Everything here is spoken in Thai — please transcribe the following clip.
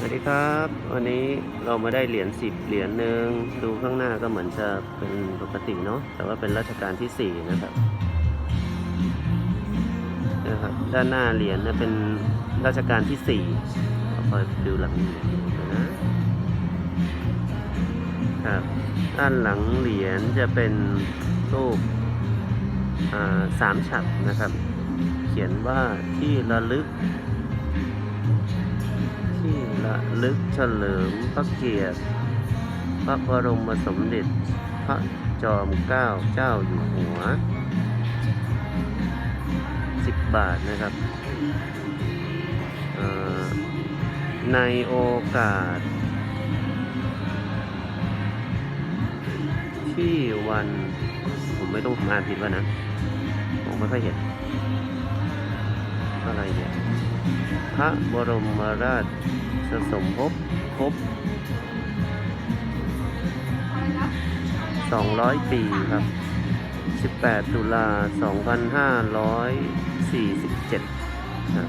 สวัสดีครับ วันนี้เรามาได้เหรียญสิบเหรียญหนึ่งดูข้างหน้าก็เหมือนจะเป็นปกติเนาะแต่ว่าเป็นรัชกาลที่สี่นะครับนะครับ ด้านหน้าเหรียญเนี่ยเป็นรัชกาลที่สี่เอาคอยดูหลังเหรียญนะครับด้านหลังเหรียญจะเป็นรูปอ่าสามฉัตรนะครับ เขียนว่าที่ระลึก ระลึกเฉลิมพระเกียรติ พระบรมสมเด็จ พระจอมเกล้าเจ้าอยู่หัว 10 บาทนะครับ ในโอกาส ที่วัน ผมไม่ต้องอ่านผิดว่านะ ผมไม่ค่อยเห็นอะไรเนี่ย พระบรมราชสมภพครบ 200 ปีครับ 18 ตุลา 2547ครับ